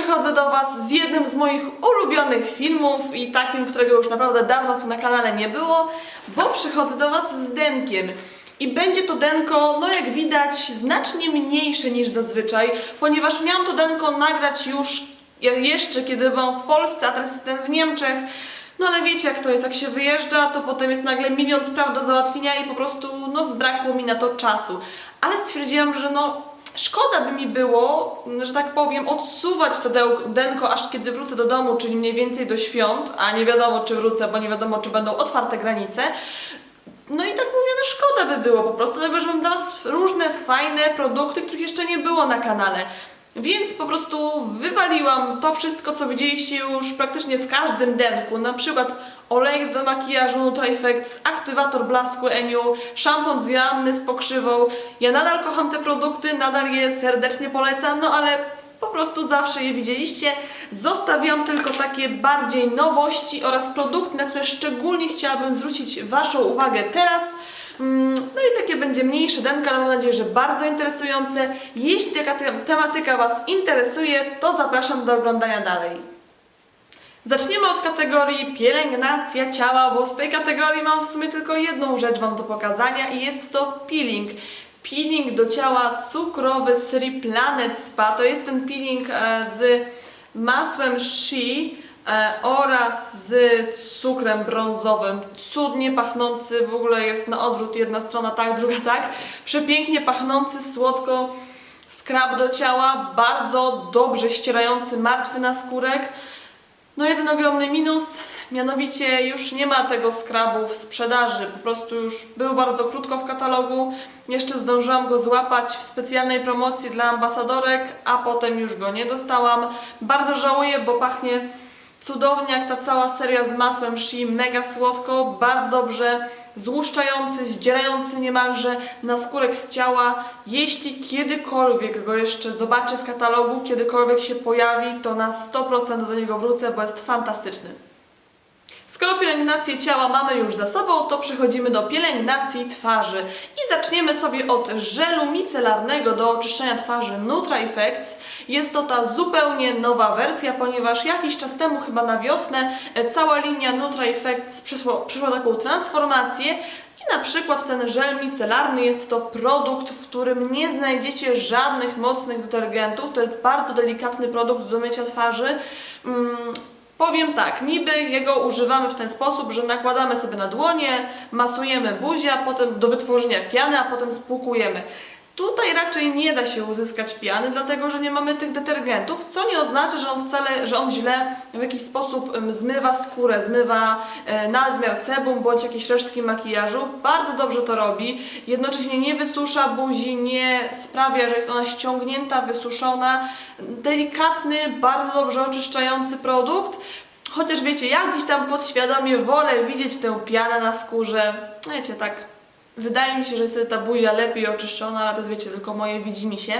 przychodzę do Was z jednym z moich ulubionych filmów i takim, którego już naprawdę dawno na kanale nie było, bo przychodzę do Was z denkiem. I będzie to denko, no jak widać, znacznie mniejsze niż zazwyczaj, ponieważ miałam to denko nagrać już jeszcze kiedy byłam w Polsce, a teraz jestem w Niemczech. No ale wiecie jak to jest, jak się wyjeżdża, to potem jest nagle milion spraw do załatwienia i po prostu no zbrakło mi na to czasu. Ale stwierdziłam, że no szkoda by mi było, że tak powiem, odsuwać to denko aż kiedy wrócę do domu, czyli mniej więcej do świąt, a nie wiadomo czy wrócę, bo nie wiadomo czy będą otwarte granice. No i tak mówię, no szkoda by było po prostu, dlatego że mam dla Was różne fajne produkty, których jeszcze nie było na kanale. Więc po prostu wywaliłam to wszystko, co widzieliście już praktycznie w każdym denku. Na przykład olejek do makijażu Nutra Effects, aktywator blasku Eniu, szampon z Joanny z pokrzywą. Ja nadal kocham te produkty, nadal je serdecznie polecam, no ale po prostu zawsze je widzieliście. Zostawiam tylko takie bardziej nowości oraz produkty, na które szczególnie chciałabym zwrócić Waszą uwagę teraz. Mm, No i takie będzie mniejsze denka, ale mam nadzieję, że bardzo interesujące. Jeśli taka te- tematyka Was interesuje, to zapraszam do oglądania dalej. Zaczniemy od kategorii pielęgnacja ciała, bo z tej kategorii mam w sumie tylko jedną rzecz Wam do pokazania i jest to peeling. Peeling do ciała cukrowy z Planet Spa. To jest ten peeling e, z masłem Shea oraz z cukrem brązowym. Cudnie pachnący, w ogóle jest na odwrót, jedna strona tak, druga tak. Przepięknie pachnący, słodko. Skrab do ciała, bardzo dobrze ścierający martwy naskórek. No jeden ogromny minus, mianowicie już nie ma tego skrabu w sprzedaży. Po prostu już był bardzo krótko w katalogu. Jeszcze zdążyłam go złapać w specjalnej promocji dla ambasadorek, a potem już go nie dostałam. Bardzo żałuję, bo pachnie cudownie jak ta cała seria z masłem Shea, mega słodko, bardzo dobrze złuszczający, zdzierający niemalże naskórek z ciała. Jeśli kiedykolwiek go jeszcze zobaczę w katalogu, kiedykolwiek się pojawi, to na 100% do niego wrócę, bo jest fantastyczny. Skoro pielęgnację ciała mamy już za sobą, to przechodzimy do pielęgnacji twarzy. I zaczniemy sobie od żelu micelarnego do oczyszczania twarzy Nutra Effects. Jest to ta zupełnie nowa wersja, ponieważ jakiś czas temu, chyba na wiosnę, e, cała linia Nutra Effects przeszła, przeszła taką transformację i na przykład ten żel micelarny jest to produkt, w którym nie znajdziecie żadnych mocnych detergentów. To jest bardzo delikatny produkt do mycia twarzy. Powiem tak, niby jego używamy w ten sposób, że nakładamy sobie na dłonie, masujemy buzię, a potem do wytworzenia piany, a potem spłukujemy. Tutaj raczej nie da się uzyskać piany, dlatego że nie mamy tych detergentów, co nie oznacza, że on wcale, że on źle w jakiś sposób zmywa skórę, zmywa e, nadmiar sebum bądź jakieś resztki makijażu. Bardzo dobrze to robi. Jednocześnie nie wysusza buzi, nie sprawia, że jest ona ściągnięta, wysuszona. Delikatny, bardzo dobrze oczyszczający produkt. Chociaż wiecie, ja gdzieś tam podświadomie wolę widzieć tę pianę na skórze. Wiecie, tak Wydaje mi się, że jest ta buzia lepiej oczyszczona, ale to jest, wiecie, tylko moje widzimisię.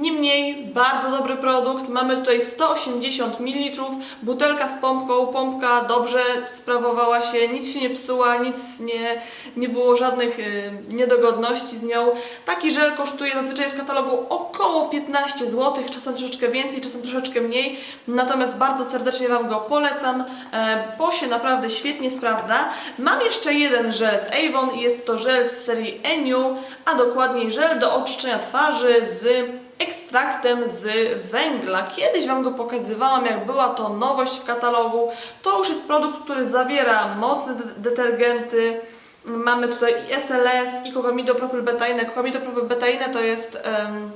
Niemniej, bardzo dobry produkt. Mamy tutaj 180 ml, butelka z pompką. Pompka dobrze sprawowała się, nic się nie psuła, nic nie, nie było żadnych y, niedogodności z nią. Taki żel kosztuje zazwyczaj w katalogu około 15 zł, czasem troszeczkę więcej, czasem troszeczkę mniej. Natomiast bardzo serdecznie Wam go polecam, e, bo się naprawdę świetnie sprawdza. Mam jeszcze jeden żel z Avon jest to żel z serii Eniu, a dokładniej żel do oczyszczenia twarzy z ekstraktem z węgla. Kiedyś Wam go pokazywałam, jak była to nowość w katalogu. To już jest produkt, który zawiera mocne de- detergenty. Mamy tutaj i SLS, i kokomidopropylbetainę. Kokomidopropylbetainę to jest em,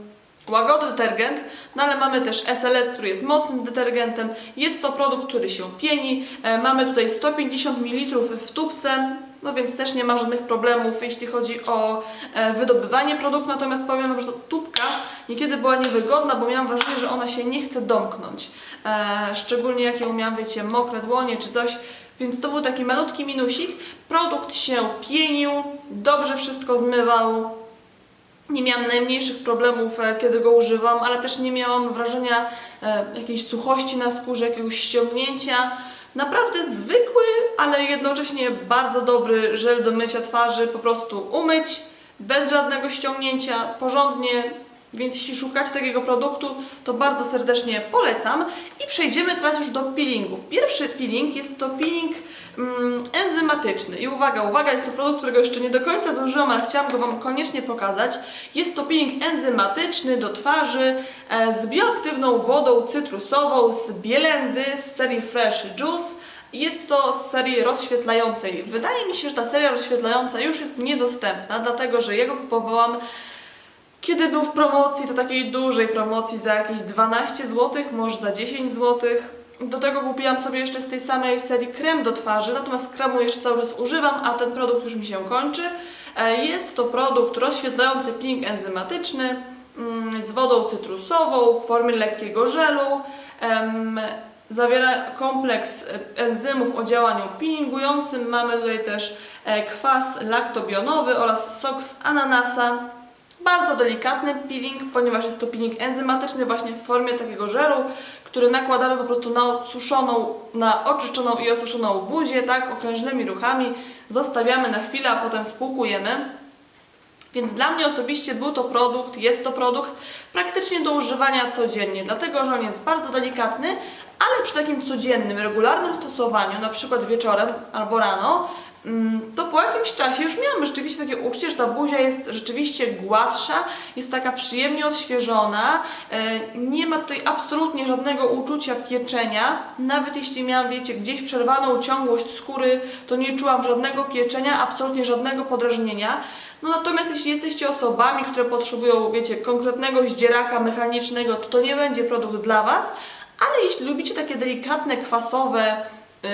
łagodny detergent, no ale mamy też SLS, który jest mocnym detergentem. Jest to produkt, który się pieni. E, mamy tutaj 150 ml w tubce. No więc też nie ma żadnych problemów, jeśli chodzi o e, wydobywanie produktu, natomiast powiem że tubka niekiedy była niewygodna, bo miałam wrażenie, że ona się nie chce domknąć. E, szczególnie jak ją miałam, wiecie, mokre dłonie czy coś, więc to był taki malutki minusik. Produkt się pienił, dobrze wszystko zmywał, nie miałam najmniejszych problemów, e, kiedy go używam, ale też nie miałam wrażenia jakiejś suchości na skórze, jakiegoś ściągnięcia. Naprawdę zwykły, ale jednocześnie bardzo dobry żel do mycia twarzy, po prostu umyć, bez żadnego ściągnięcia, porządnie Więc jeśli szukacie takiego produktu, to bardzo serdecznie polecam. I przejdziemy teraz już do peelingów. Pierwszy peeling jest to peeling mm, enzymatyczny. I uwaga, uwaga, jest to produkt, którego jeszcze nie do końca zużyłam, ale chciałam go Wam koniecznie pokazać. Jest to peeling enzymatyczny do twarzy e, z bioaktywną wodą cytrusową, z bielendy, z serii Fresh Juice. Jest to z serii rozświetlającej. Wydaje mi się, że ta seria rozświetlająca już jest niedostępna, dlatego że ja go kupowałam kiedy był w promocji, to takiej dużej promocji za jakieś 12 zł, może za 10 zł. Do tego kupiłam sobie jeszcze z tej samej serii krem do twarzy, natomiast kremu jeszcze cały czas używam, a ten produkt już mi się kończy. E, Jest to produkt rozświetlający peeling enzymatyczny mm, z wodą cytrusową w formie lekkiego żelu. Zawiera kompleks e, enzymów o działaniu peelingującym. Mamy tutaj też e, kwas laktobionowy oraz sok z ananasa. Bardzo delikatny peeling, ponieważ jest to peeling enzymatyczny właśnie w formie takiego żelu, który nakładamy po prostu na odsuszoną, na oczyszczoną i osuszoną buzię, tak, okrężnymi ruchami. Zostawiamy na chwilę, a potem spłukujemy. Więc dla mnie osobiście był to produkt, jest to produkt praktycznie do używania codziennie, dlatego że on jest bardzo delikatny, ale przy takim codziennym, regularnym stosowaniu, na przykład wieczorem albo rano, to po jakimś czasie już miałam rzeczywiście takie uczucie, że ta buzia jest rzeczywiście gładsza, jest taka przyjemnie odświeżona, e, nie ma tutaj absolutnie żadnego uczucia pieczenia, nawet jeśli miałam, wiecie, gdzieś przerwaną ciągłość skóry, to nie czułam żadnego pieczenia, absolutnie żadnego podrażnienia. No natomiast jeśli jesteście osobami, które potrzebują, wiecie, konkretnego zdzieraka mechanicznego, to to nie będzie produkt dla Was, ale jeśli lubicie takie delikatne, kwasowe yy,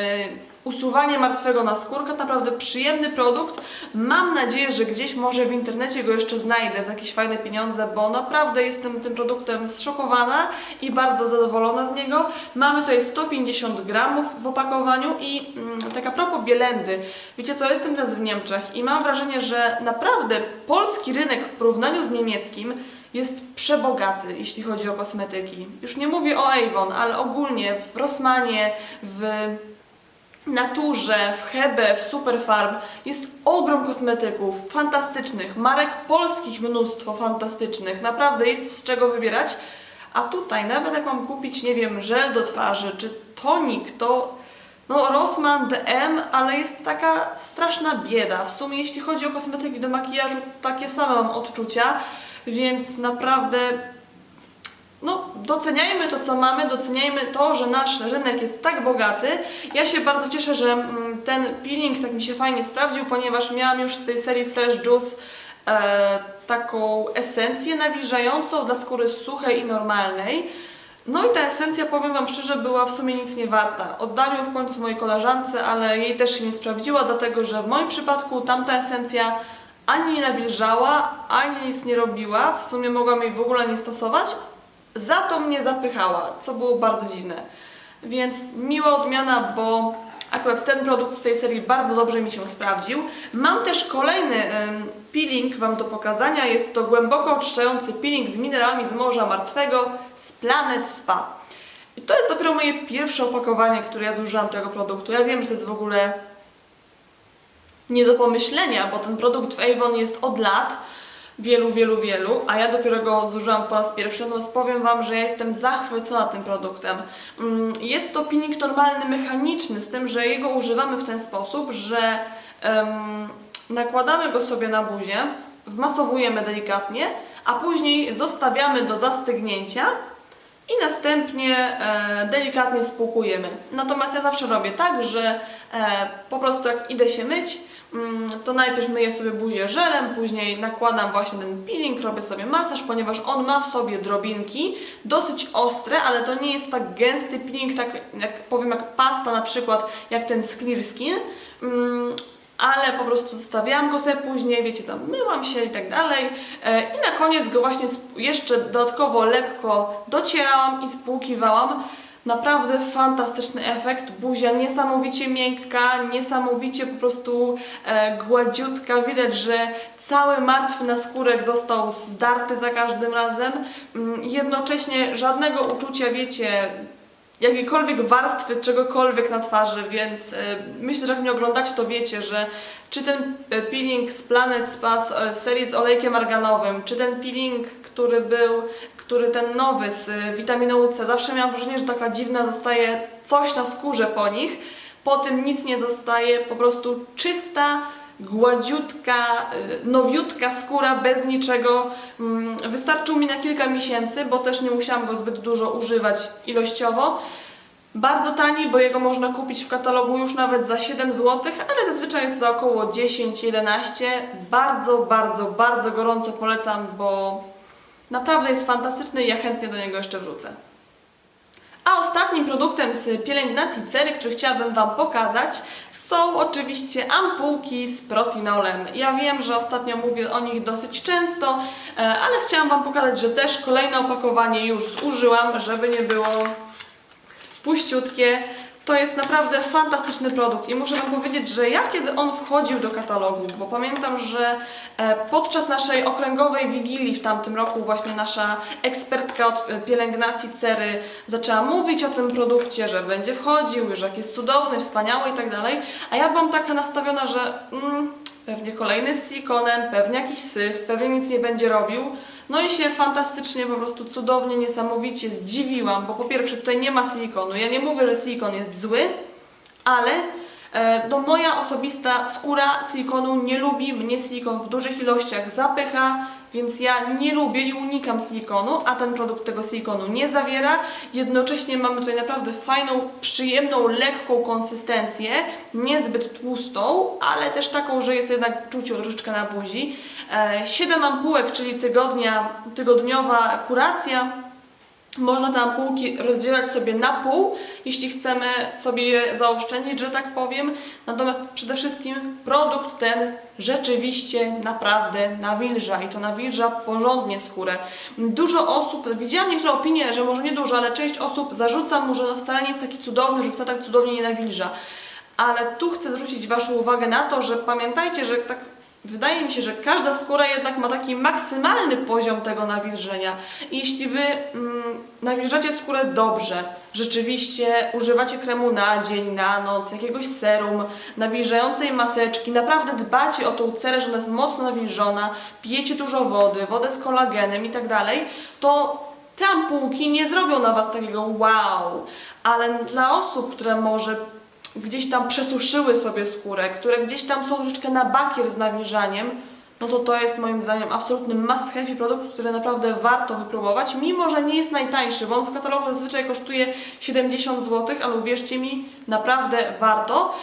usuwanie martwego na skórkę, to naprawdę przyjemny produkt. Mam nadzieję, że gdzieś może w internecie go jeszcze znajdę za jakieś fajne pieniądze, bo naprawdę jestem tym produktem zszokowana i bardzo zadowolona z niego. Mamy tutaj 150 gramów w opakowaniu i mm, tak a propos bielendy. Wiecie co, jestem teraz w Niemczech i mam wrażenie, że naprawdę polski rynek w porównaniu z niemieckim jest przebogaty, jeśli chodzi o kosmetyki. Już nie mówię o Avon, ale ogólnie w Rossmanie, w Naturze, w Hebe, w Superfarm jest ogrom kosmetyków fantastycznych, marek polskich mnóstwo fantastycznych, naprawdę jest z czego wybierać. A tutaj nawet jak mam kupić, nie wiem, żel do twarzy czy tonik, to no Rossmann, DM, ale jest taka straszna bieda. W sumie jeśli chodzi o kosmetyki do makijażu, takie same mam odczucia, więc naprawdę no, doceniajmy to, co mamy, doceniajmy to, że nasz rynek jest tak bogaty. Ja się bardzo cieszę, że mm, ten peeling tak mi się fajnie sprawdził, ponieważ miałam już z tej serii Fresh Juice e, taką esencję nawilżającą dla skóry suchej i normalnej. No i ta esencja, powiem Wam szczerze, była w sumie nic nie warta. Oddam ją w końcu mojej koleżance, ale jej też się nie sprawdziła, dlatego że w moim przypadku tamta esencja ani nie nawilżała, ani nic nie robiła. W sumie mogłam jej w ogóle nie stosować. Za to mnie zapychała, co było bardzo dziwne. Więc miła odmiana, bo akurat ten produkt z tej serii bardzo dobrze mi się sprawdził. Mam też kolejny peeling Wam do pokazania. Jest to głęboko oczyszczający peeling z minerałami z Morza Martwego z Planet Spa. I to jest dopiero moje pierwsze opakowanie, które ja zużyłam tego produktu. Ja wiem, że to jest w ogóle nie do pomyślenia, bo ten produkt w Avon jest od lat, wielu, wielu, wielu, a ja dopiero go zużyłam po raz pierwszy, natomiast powiem Wam, że ja jestem zachwycona tym produktem. Mm, Jest to peeling normalny, mechaniczny, z tym, że jego używamy w ten sposób, że em, nakładamy go sobie na buzię, wmasowujemy delikatnie, a później zostawiamy do zastygnięcia i następnie e, delikatnie spłukujemy. Natomiast ja zawsze robię tak, że e, po prostu jak idę się myć, to najpierw myję sobie buzię żelem, później nakładam właśnie ten peeling, robię sobie masaż, ponieważ on ma w sobie drobinki, dosyć ostre, ale to nie jest tak gęsty peeling, tak jak powiem jak pasta na przykład, jak ten z Clear Skin. Mm, ale po prostu zostawiałam go sobie później, wiecie, tam myłam się i tak dalej. E, I na koniec go właśnie jeszcze dodatkowo lekko docierałam i spłukiwałam. Naprawdę fantastyczny efekt. Buzia niesamowicie miękka, niesamowicie po prostu e, gładziutka. Widać, że cały martwy naskórek został zdarty za każdym razem. Mm, Jednocześnie żadnego uczucia, wiecie, jakiejkolwiek warstwy, czegokolwiek na twarzy, więc e, myślę, że jak mnie oglądacie, to wiecie, że czy ten e, peeling z Planet Spa z e, serii z olejkiem arganowym, czy ten peeling, który był, który ten nowy z e, witaminą C, zawsze miałam wrażenie, że taka dziwna zostaje coś na skórze po nich, po tym nic nie zostaje, po prostu czysta, gładziutka, y, nowiutka skóra bez niczego. Mm, Wystarczył mi na kilka miesięcy, bo też nie musiałam go zbyt dużo używać ilościowo. Bardzo tani, bo jego można kupić w katalogu już nawet za 7 zł, ale zazwyczaj jest za około 10-11. Bardzo, bardzo, bardzo gorąco polecam, bo naprawdę jest fantastyczny i ja chętnie do niego jeszcze wrócę. A ostatnim produktem z pielęgnacji cery, który chciałabym Wam pokazać, są oczywiście ampułki z protinolem. Ja wiem, że ostatnio mówię o nich dosyć często, e, ale chciałam Wam pokazać, że też kolejne opakowanie już zużyłam, żeby nie było puściutkie. To jest naprawdę fantastyczny produkt i muszę Wam powiedzieć, że ja kiedy on wchodził do katalogu, bo pamiętam, że e, podczas naszej okręgowej wigilii w tamtym roku właśnie nasza ekspertka od e, pielęgnacji cery zaczęła mówić o tym produkcie, że będzie wchodził, że jak jest cudowny, wspaniały i tak dalej, a ja byłam taka nastawiona, że mm, pewnie kolejny z silikonem, pewnie jakiś syf, pewnie nic nie będzie robił. No i się fantastycznie, po prostu cudownie, niesamowicie zdziwiłam, bo po pierwsze tutaj nie ma silikonu. Ja nie mówię, że silikon jest zły, ale e, no moja osobista skóra silikonu nie lubi, mnie silikon w dużych ilościach zapycha, więc ja nie lubię i unikam silikonu, a ten produkt tego silikonu nie zawiera. Jednocześnie mamy tutaj naprawdę fajną, przyjemną, lekką konsystencję, niezbyt tłustą, ale też taką, że jest jednak czuć ją troszeczkę na buzi. E, 7 ampułek, czyli tygodnia, tygodniowa kuracja. Można te ampułki rozdzielać sobie na pół, jeśli chcemy sobie je zaoszczędzić, że tak powiem. Natomiast przede wszystkim produkt ten rzeczywiście naprawdę nawilża i to nawilża porządnie skórę. Dużo osób, widziałam niektóre opinie, że może nie dużo, ale część osób zarzuca mu, że no wcale nie jest taki cudowny, że wcale tak cudownie nie nawilża. Ale tu chcę zwrócić Waszą uwagę na to, że pamiętajcie, że tak Wydaje mi się, że każda skóra jednak ma taki maksymalny poziom tego nawilżenia. I jeśli Wy mm, nawilżacie skórę dobrze, rzeczywiście używacie kremu na dzień, na noc, jakiegoś serum, nawilżającej maseczki, naprawdę dbacie o tą cerę, że ona jest mocno nawilżona, pijecie dużo wody, wodę z kolagenem i tak dalej, to te ampułki nie zrobią na Was takiego wow, ale dla osób, które może gdzieś tam przesuszyły sobie skórę, które gdzieś tam są troszeczkę na bakier z nawilżaniem, no to to jest moim zdaniem absolutny must have i produkt, który naprawdę warto wypróbować, mimo że nie jest najtańszy, bo on w katalogu zazwyczaj kosztuje 70 zł, ale uwierzcie mi, naprawdę warto.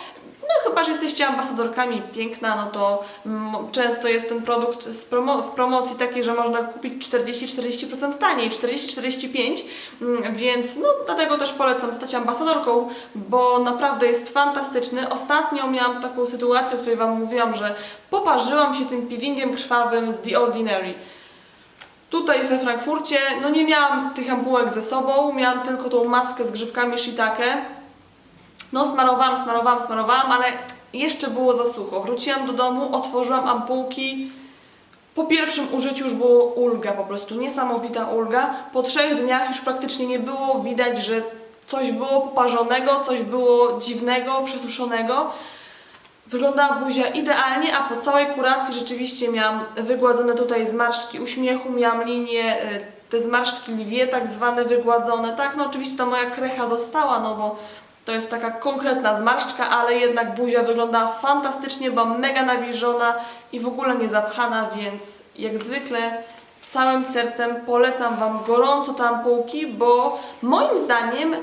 Chyba, że jesteście ambasadorkami piękna, no to mm, często jest ten produkt promo w promocji takiej, że można kupić 40-40% taniej, 40-45%, mm, więc no dlatego też polecam stać ambasadorką, bo naprawdę jest fantastyczny. Ostatnio miałam taką sytuację, o której Wam mówiłam, że poparzyłam się tym peelingiem krwawym z The Ordinary. Tutaj we Frankfurcie, no nie miałam tych ampułek ze sobą, miałam tylko tą maskę z grzybkami shiitake. No smarowałam, smarowałam, smarowałam, ale jeszcze było za sucho. Wróciłam do domu, otworzyłam ampułki. Po pierwszym użyciu już było ulga, po prostu niesamowita ulga. Po trzech dniach już praktycznie nie było widać, że coś było poparzonego, coś było dziwnego, przesuszonego. Wyglądała buzia idealnie, a po całej kuracji rzeczywiście miałam wygładzone tutaj zmarszczki uśmiechu, miałam linię, y, te zmarszczki liwie tak zwane wygładzone. Tak, no oczywiście ta moja krecha została, no bo to jest taka konkretna zmarszczka, ale jednak buzia wygląda fantastycznie, była mega nawilżona i w ogóle nie zapchana, więc jak zwykle całym sercem polecam Wam gorąco te ampułki, bo moim zdaniem,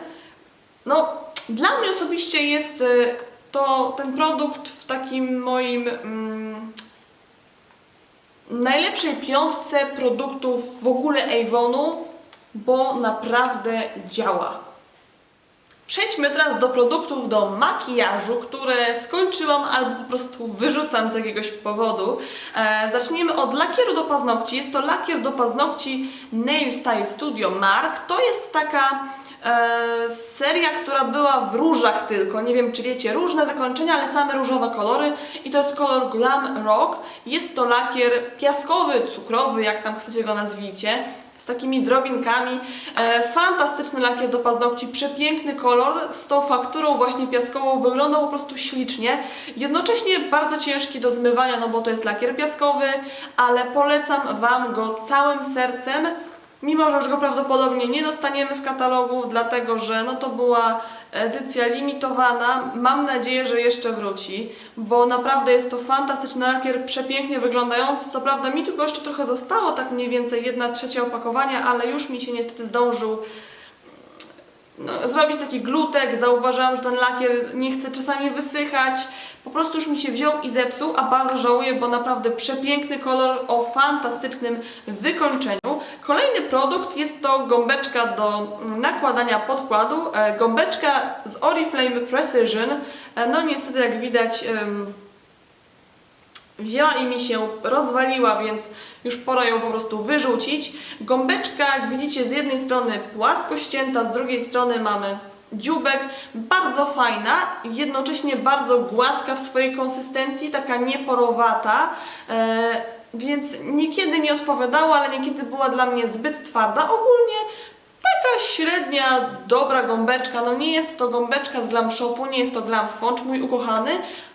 no dla mnie osobiście jest y, to ten produkt w takim moim mm, najlepszej piątce produktów w ogóle Avonu, bo naprawdę działa. Przejdźmy teraz do produktów do makijażu, które skończyłam albo po prostu wyrzucam z jakiegoś powodu. E, zaczniemy od lakieru do paznokci. Jest to lakier do paznokci Nail Style Studio Mark. To jest taka e, seria, która była w różach tylko. Nie wiem, czy wiecie, różne wykończenia, ale same różowe kolory. I to jest kolor Glam Rock. Jest to lakier piaskowy, cukrowy, jak tam chcecie go nazwijcie z takimi drobinkami. E, fantastyczny lakier do paznokci, przepiękny kolor z tą fakturą właśnie piaskową, wyglądał po prostu ślicznie. Jednocześnie bardzo ciężki do zmywania, no bo to jest lakier piaskowy, ale polecam Wam go całym sercem. Mimo, że już go prawdopodobnie nie dostaniemy w katalogu, dlatego że no to była edycja limitowana. Mam nadzieję, że jeszcze wróci, bo naprawdę jest to fantastyczny lakier, przepięknie wyglądający. Co prawda mi tylko jeszcze trochę zostało, tak mniej więcej jedna trzecia opakowania, ale już mi się niestety zdążył no, zrobić taki glutek. Zauważyłam, że ten lakier nie chce czasami wysychać. Po prostu już mi się wziął i zepsuł, a bardzo żałuję, bo naprawdę przepiękny kolor o fantastycznym wykończeniu. Kolejny produkt jest to gąbeczka do nakładania podkładu. E, Gąbeczka z Oriflame Precision. E, No niestety jak widać wzięła i mi się rozwaliła, więc już pora ją po prostu wyrzucić. Gąbeczka, jak widzicie, z jednej strony płasko ścięta, z drugiej strony mamy dziubek, bardzo fajna, jednocześnie bardzo gładka w swojej konsystencji, taka nieporowata, e, więc niekiedy mi odpowiadała, ale niekiedy była dla mnie zbyt twarda. Ogólnie taka średnia, dobra gąbeczka, no nie jest to gąbeczka z Glam Shopu, nie jest to Glam Sponge, mój ukochany,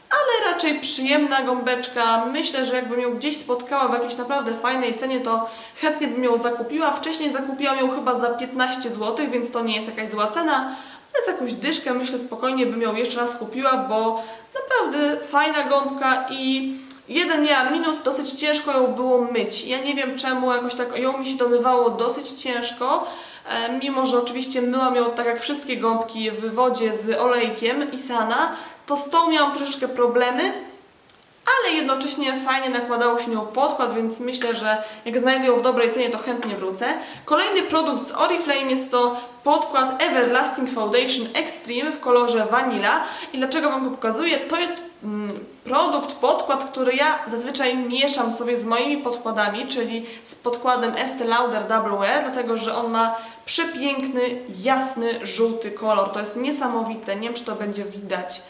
ale raczej przyjemna gąbeczka. Myślę, że jakbym ją gdzieś spotkała w jakiejś naprawdę fajnej cenie, to chętnie bym ją zakupiła. Wcześniej zakupiłam ją chyba za 15 zł, więc to nie jest jakaś zła cena, za jakąś dyszkę myślę spokojnie bym ją jeszcze raz kupiła, bo naprawdę fajna gąbka i jeden miała minus, dosyć ciężko ją było myć. Ja nie wiem czemu jakoś tak ją mi się domywało dosyć ciężko, e, mimo że oczywiście myłam ją tak jak wszystkie gąbki w wodzie z olejkiem Isana, to z tą miałam troszeczkę problemy, ale jednocześnie fajnie nakładało się nią podkład, więc myślę, że jak znajdę ją w dobrej cenie, to chętnie wrócę. Kolejny produkt z Oriflame jest to podkład Everlasting Foundation Extreme w kolorze Vanilla. I dlaczego Wam go pokazuję? To jest mm, produkt, podkład, który ja zazwyczaj mieszam sobie z moimi podkładami, czyli z podkładem Estee Lauder Double Wear, dlatego że on ma przepiękny, jasny, żółty kolor. To jest niesamowite, nie wiem czy to będzie widać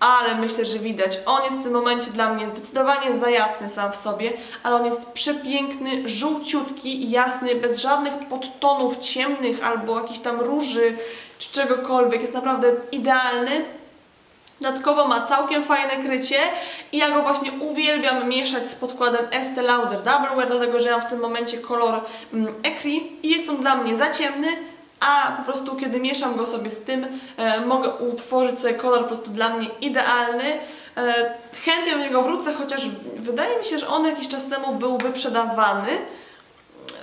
ale myślę, że widać. On jest w tym momencie dla mnie zdecydowanie za jasny sam w sobie, ale on jest przepiękny, żółciutki jasny, bez żadnych podtonów ciemnych albo jakichś tam róży czy czegokolwiek. Jest naprawdę idealny. Dodatkowo ma całkiem fajne krycie i ja go właśnie uwielbiam mieszać z podkładem Estee Lauder Double Wear, dlatego że ja mam w tym momencie kolor mm, Ecri i jest on dla mnie za ciemny, a po prostu kiedy mieszam go sobie z tym, e, mogę utworzyć sobie kolor po prostu dla mnie idealny. E, chętnie do niego wrócę, chociaż wydaje mi się, że on jakiś czas temu był wyprzedawany,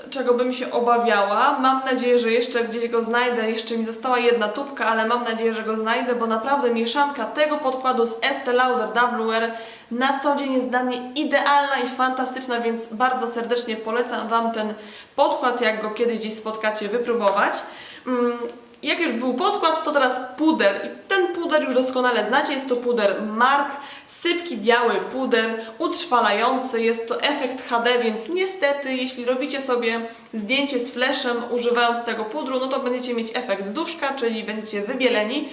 czego bym się obawiała. Mam nadzieję, że jeszcze gdzieś go znajdę. Jeszcze mi została jedna tubka, ale mam nadzieję, że go znajdę, bo naprawdę mieszanka tego podkładu z Estee Lauder Wear na co dzień jest dla mnie idealna i fantastyczna, więc bardzo serdecznie polecam Wam ten podkład, jak go kiedyś gdzieś spotkacie, wypróbować. Mm, jak już był podkład, to teraz puder. I ten puder już doskonale znacie. Jest to puder Mark, sypki biały puder, utrwalający. Jest to efekt HD, więc niestety, jeśli robicie sobie zdjęcie z flashem używając tego pudru, no to będziecie mieć efekt duszka, czyli będziecie wybieleni.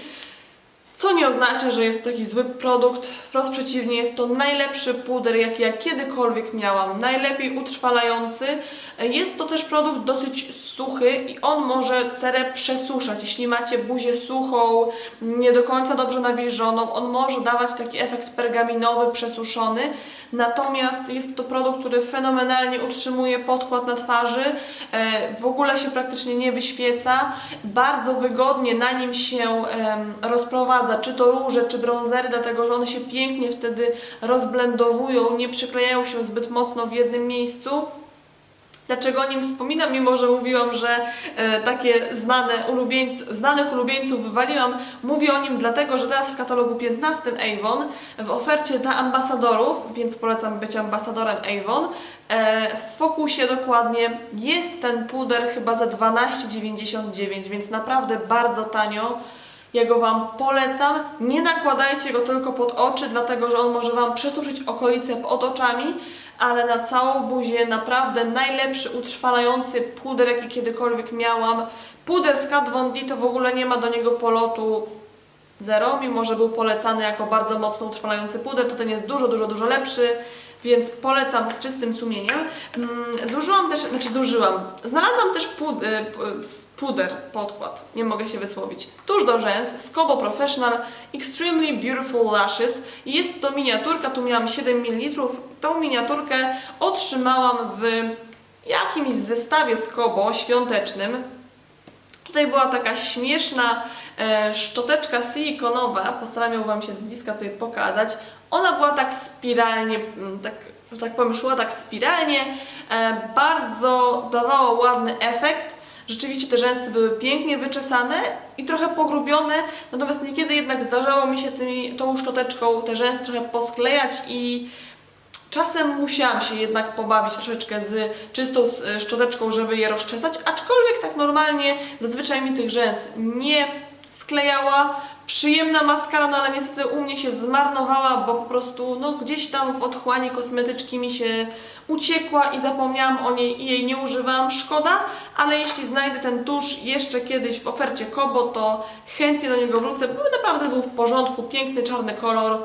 Co nie oznacza, że jest to jakiś zły produkt. Wprost przeciwnie, jest to najlepszy puder, jaki ja kiedykolwiek miałam. Najlepiej utrwalający. Jest to też produkt dosyć suchy i on może cerę przesuszać. Jeśli macie buzię suchą, nie do końca dobrze nawilżoną, on może dawać taki efekt pergaminowy, przesuszony. Natomiast jest to produkt, który fenomenalnie utrzymuje podkład na twarzy. E, W ogóle się praktycznie nie wyświeca. Bardzo wygodnie na nim się em, rozprowadza, czy to róże, czy brązery, dlatego że one się pięknie wtedy rozblendowują, nie przyklejają się zbyt mocno w jednym miejscu. Dlaczego o nim wspominam, mimo że mówiłam, że e, takie znane ulubieńc, znanych ulubieńców wywaliłam? Mówię o nim dlatego, że teraz w katalogu 15 Avon w ofercie dla ambasadorów, więc polecam być ambasadorem Avon, e, w fokusie dokładnie jest ten puder chyba za 12,99, więc naprawdę bardzo tanio. Ja go Wam polecam. Nie nakładajcie go tylko pod oczy, dlatego że on może Wam przesuszyć okolice pod oczami, ale na całą buzię naprawdę najlepszy utrwalający puder, jaki kiedykolwiek miałam. Puder z Kat Von D to w ogóle nie ma do niego polotu zero, mimo że był polecany jako bardzo mocno utrwalający puder, to ten jest dużo, dużo, dużo lepszy. więc polecam z czystym sumieniem. Mm, Zużyłam też, znaczy zużyłam, znalazłam też pud, y, puder, podkład, nie mogę się wysłowić. Tuż do rzęs z Kobo Professional Extremely Beautiful Lashes. Jest to miniaturka, tu miałam 7 ml. Tą miniaturkę otrzymałam w jakimś zestawie z Kobo świątecznym. Tutaj była taka śmieszna e, szczoteczka silikonowa, postaram ją Wam się z bliska tutaj pokazać. Ona była tak spiralnie, mm, tak, że tak powiem, szła tak spiralnie, e, bardzo dawała ładny efekt. Rzeczywiście te rzęsy były pięknie wyczesane i trochę pogrubione, natomiast niekiedy jednak zdarzało mi się tymi, tą szczoteczką te rzęsy trochę posklejać i Czasem musiałam się jednak pobawić troszeczkę z czystą s- szczoteczką, żeby je rozczesać, aczkolwiek tak normalnie zazwyczaj mi tych rzęs nie sklejała. Przyjemna maskara, no ale niestety u mnie się zmarnowała, bo po prostu no, gdzieś tam w otchłani kosmetyczki mi się uciekła i zapomniałam o niej i jej nie używałam. Szkoda, ale jeśli znajdę ten tusz jeszcze kiedyś w ofercie Kobo, to chętnie do niego wrócę, bo naprawdę był w porządku, piękny czarny kolor.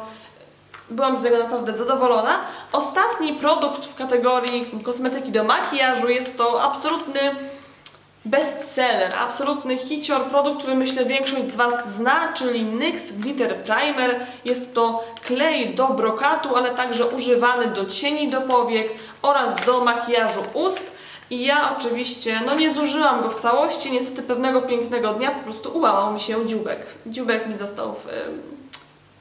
Byłam z niego naprawdę zadowolona. Ostatni produkt w kategorii kosmetyki do makijażu jest to absolutny bestseller, absolutny hicior, produkt, który myślę większość z Was zna, czyli NYX Glitter Primer. Jest to klej do brokatu, ale także używany do cieni do powiek oraz do makijażu ust. I ja oczywiście, no nie zużyłam go w całości, niestety pewnego pięknego dnia po prostu ułamał mi się dziubek. Dziubek mi został w,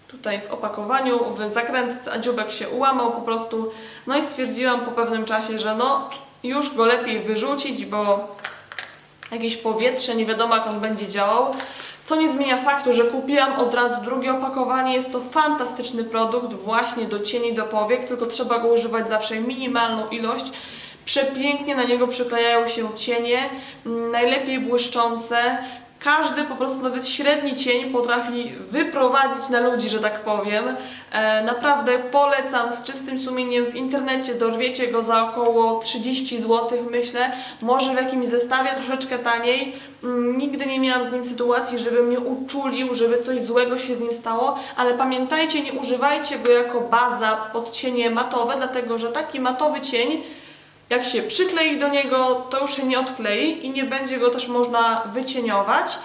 tutaj w opakowaniu, w zakrętce, a dziubek się ułamał po prostu. No i stwierdziłam po pewnym czasie, że no już go lepiej wyrzucić, bo jakieś powietrze, nie wiadomo jak on będzie działał. Co nie zmienia faktu, że kupiłam od razu drugie opakowanie. Jest to fantastyczny produkt właśnie do cieni, do powiek, tylko trzeba go używać zawsze minimalną ilość. Przepięknie na niego przyklejają się cienie, mm, najlepiej błyszczące. Każdy po prostu nawet średni cień potrafi wyprowadzić na ludzi, że tak powiem. E, naprawdę polecam z czystym sumieniem. W internecie dorwiecie go za około 30 zł, myślę. Może w jakimś zestawie troszeczkę taniej. Mm, Nigdy nie miałam z nim sytuacji, żeby mnie uczulił, żeby coś złego się z nim stało, ale pamiętajcie, nie używajcie go jako baza pod cienie matowe, dlatego że taki matowy cień jak się przyklei do niego, to już się nie odklei i nie będzie go też można wycieniować.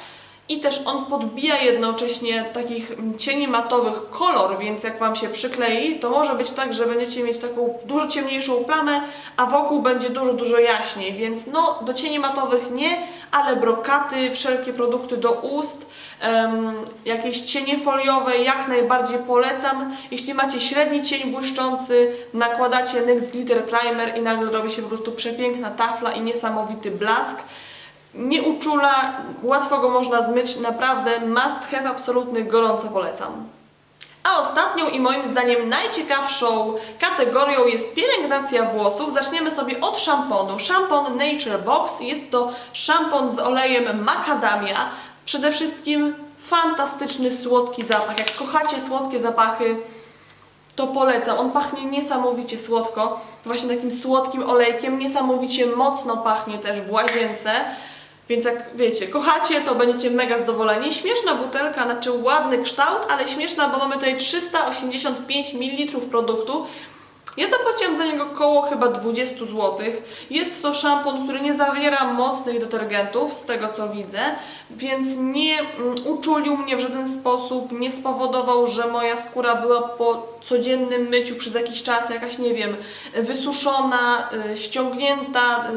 I też on podbija jednocześnie takich mm, cieni matowych kolor, więc jak Wam się przyklei, to może być tak, że będziecie mieć taką dużo ciemniejszą plamę, a wokół będzie dużo, dużo jaśniej. Więc no, do cieni matowych nie, ale brokaty, wszelkie produkty do ust, jakieś cienie foliowe jak najbardziej polecam. Jeśli macie średni cień błyszczący, nakładacie NYX Glitter Primer i nagle robi się po prostu przepiękna tafla i niesamowity blask. Nie uczula, łatwo go można zmyć, naprawdę must have absolutny, gorąco polecam. A ostatnią i moim zdaniem najciekawszą kategorią jest pielęgnacja włosów. Zaczniemy sobie od szamponu. Szampon Nature Box jest to szampon z olejem macadamia. Przede wszystkim fantastyczny, słodki zapach. Jak kochacie słodkie zapachy, to polecam. On pachnie niesamowicie słodko, właśnie takim słodkim olejkiem. Niesamowicie mocno pachnie też w łazience. Więc jak wiecie, kochacie, to będziecie mega zadowoleni. Śmieszna butelka, znaczy ładny kształt, ale śmieszna, bo mamy tutaj 385 ml produktu. Ja zapłaciłam za niego koło chyba 20 zł. Jest to szampon, który nie zawiera mocnych detergentów, z tego co widzę, więc nie mm, uczulił mnie w żaden sposób, nie spowodował, że moja skóra była po codziennym myciu przez jakiś czas jakaś, nie wiem, wysuszona, y, ściągnięta,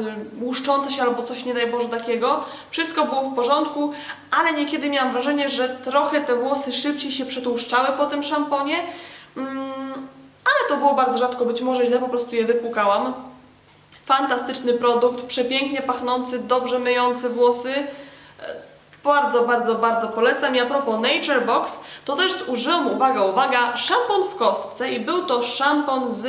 y, łuszcząca się albo coś, nie daj Boże, takiego. Wszystko było w porządku, ale niekiedy miałam wrażenie, że trochę te włosy szybciej się przetłuszczały po tym szamponie. Mm, to było bardzo rzadko, być może źle po prostu je wypłukałam. Fantastyczny produkt, przepięknie pachnący, dobrze myjący włosy. E, Bardzo, bardzo, bardzo polecam. I a propos Nature Box, to też zużyłam, uwaga, uwaga, szampon w kostce i był to szampon z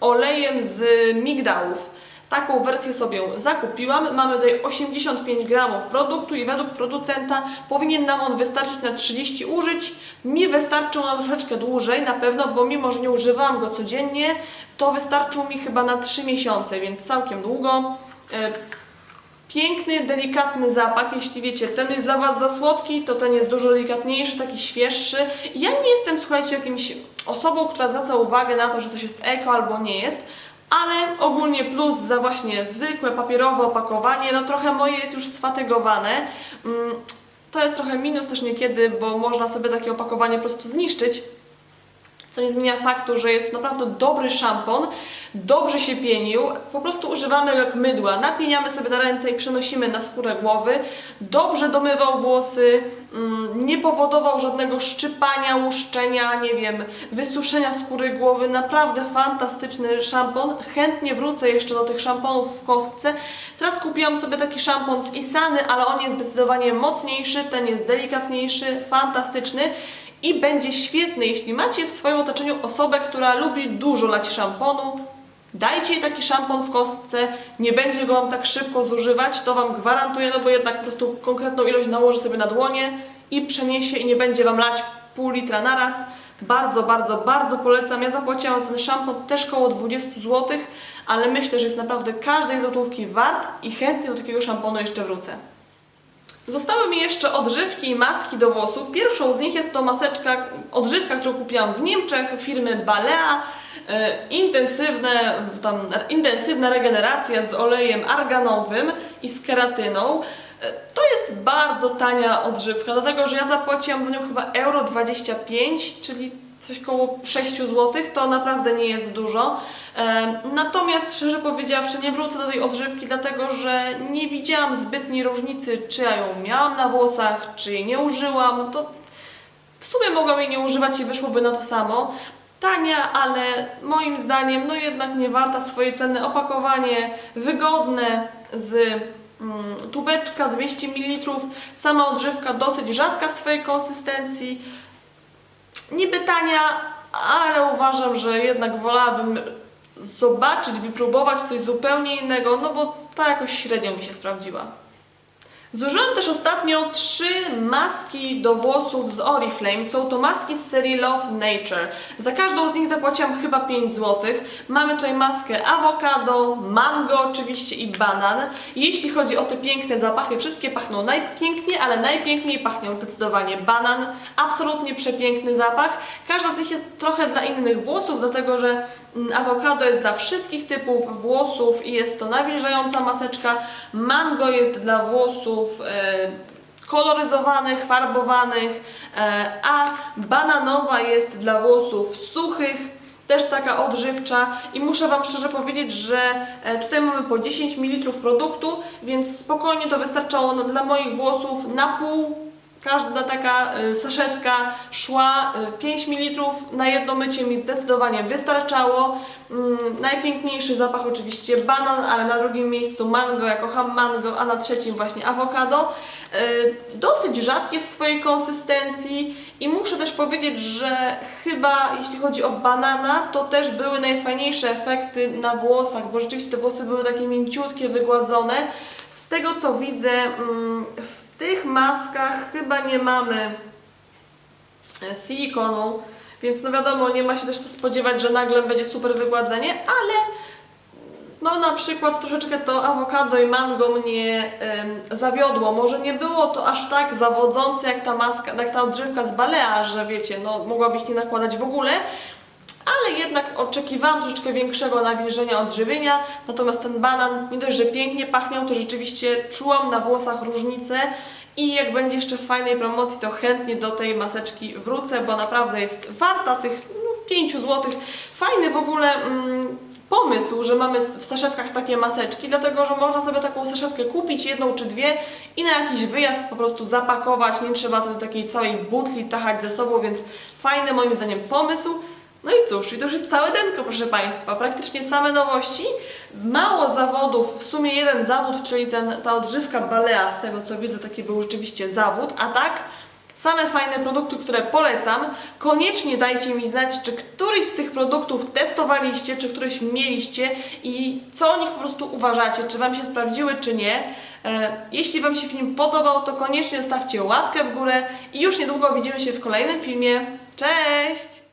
olejem z migdałów. Taką wersję sobie zakupiłam. Mamy tutaj 85 gramów produktu i według producenta powinien nam on wystarczyć na 30 użyć. Mi wystarczył na troszeczkę dłużej na pewno, bo mimo, że nie używałam go codziennie, to wystarczył mi chyba na 3 miesiące, więc całkiem długo. E, Piękny, delikatny zapach. Jeśli wiecie, ten jest dla Was za słodki, to ten jest dużo delikatniejszy, taki świeższy. Ja nie jestem, słuchajcie, jakimś osobą, która zwraca uwagę na to, że coś jest eko albo nie jest, ale ogólnie plus za właśnie zwykłe papierowe opakowanie, no trochę moje jest już sfatygowane. Mm, To jest trochę minus też niekiedy, bo można sobie takie opakowanie po prostu zniszczyć. Co nie zmienia faktu, że jest naprawdę dobry szampon, dobrze się pienił, po prostu używamy go jak mydła, napieniamy sobie na ręce i przenosimy na skórę głowy, dobrze domywał włosy, mm, nie powodował żadnego szczypania, łuszczenia, nie wiem, wysuszenia skóry głowy, naprawdę fantastyczny szampon, chętnie wrócę jeszcze do tych szamponów w kostce. Teraz kupiłam sobie taki szampon z Isany, ale on jest zdecydowanie mocniejszy, ten jest delikatniejszy, fantastyczny i będzie świetny, jeśli macie w swoim otoczeniu osobę, która lubi dużo lać szamponu. Dajcie jej taki szampon w kostce, nie będzie go Wam tak szybko zużywać, to Wam gwarantuję, no bo jednak po prostu konkretną ilość nałoży sobie na dłonie i przeniesie i nie będzie Wam lać pół litra na raz. Bardzo, bardzo, bardzo polecam. Ja zapłaciłam za ten szampon też koło 20 zł, ale myślę, że jest naprawdę każdej złotówki wart i chętnie do takiego szamponu jeszcze wrócę. Zostały mi jeszcze odżywki i maski do włosów. Pierwszą z nich jest to maseczka, odżywka, którą kupiłam w Niemczech firmy Balea. E, intensywne, tam, intensywna regeneracja z olejem arganowym i z keratyną. E, To jest bardzo tania odżywka, dlatego że ja zapłaciłam za nią chyba euro 25, czyli coś koło 6 zł, to naprawdę nie jest dużo. Natomiast szczerze powiedziawszy, nie wrócę do tej odżywki, dlatego że nie widziałam zbytniej różnicy, czy ja ją miałam na włosach, czy jej nie użyłam. To w sumie mogłam jej nie używać i wyszłoby na to samo. Tania, ale moim zdaniem, no jednak nie warta swojej ceny. Opakowanie wygodne z mm, tubeczka 200 ml. Sama odżywka dosyć rzadka w swojej konsystencji. Niby tania, ale uważam, że jednak wolałabym zobaczyć, wypróbować coś zupełnie innego, no bo ta jakoś średnio mi się sprawdziła. Zużyłam też ostatnio trzy maski do włosów z Oriflame. Są to maski z serii Love Nature. Za każdą z nich zapłaciłam chyba 5 zł. Mamy tutaj maskę awokado, mango oczywiście i banan. Jeśli chodzi o te piękne zapachy, wszystkie pachną najpiękniej, ale najpiękniej pachną zdecydowanie banan. Absolutnie przepiękny zapach. Każda z nich jest trochę dla innych włosów, dlatego że mm, awokado jest dla wszystkich typów włosów i jest to nawilżająca maseczka. Mango jest dla włosów e, koloryzowanych, farbowanych, e, a bananowa jest dla włosów suchych, też taka odżywcza i muszę Wam szczerze powiedzieć, że e, tutaj mamy po 10 ml produktu, więc spokojnie to wystarczało dla moich włosów na pół. Każda taka y, saszetka szła y, 5 ml na jedno mycie mi zdecydowanie wystarczało. Mm, najpiękniejszy zapach oczywiście banan, ale na drugim miejscu mango, ja kocham mango, a na trzecim właśnie awokado. Y, dosyć rzadkie w swojej konsystencji i muszę też powiedzieć, że chyba jeśli chodzi o banana, to też były najfajniejsze efekty na włosach, bo rzeczywiście te włosy były takie mięciutkie, wygładzone. Z tego co widzę, mm, w tych maskach chyba nie mamy e, silikonu, więc no wiadomo, nie ma się też spodziewać, że nagle będzie super wygładzenie, ale no na przykład troszeczkę to awokado i mango mnie em, zawiodło. Może nie było to aż tak zawodzące jak ta maska, jak ta odżywka z Balea, że wiecie, no mogłabym ich nie nakładać w ogóle, ale jednak oczekiwałam troszeczkę większego nawilżenia odżywienia, natomiast ten banan nie dość, że pięknie pachniał, to rzeczywiście czułam na włosach różnicę i jak będzie jeszcze w fajnej promocji, to chętnie do tej maseczki wrócę, bo naprawdę jest warta tych no, 5 zł. Fajny w ogóle mm, pomysł, że mamy w saszetkach takie maseczki, dlatego że można sobie taką saszetkę kupić, jedną czy dwie i na jakiś wyjazd po prostu zapakować, nie trzeba do takiej całej butli tachać ze sobą, więc fajny moim zdaniem pomysł. No i cóż, i to już jest całe denko, proszę Państwa. Praktycznie same nowości. Mało zawodów, w sumie jeden zawód, czyli ten, ta odżywka Balea, z tego co widzę, taki był rzeczywiście zawód, a tak same fajne produkty, które polecam. Koniecznie dajcie mi znać, czy któryś z tych produktów testowaliście, czy któryś mieliście i co o nich po prostu uważacie, czy Wam się sprawdziły, czy nie. E, Jeśli Wam się film podobał, to koniecznie zostawcie łapkę w górę i już niedługo widzimy się w kolejnym filmie. Cześć!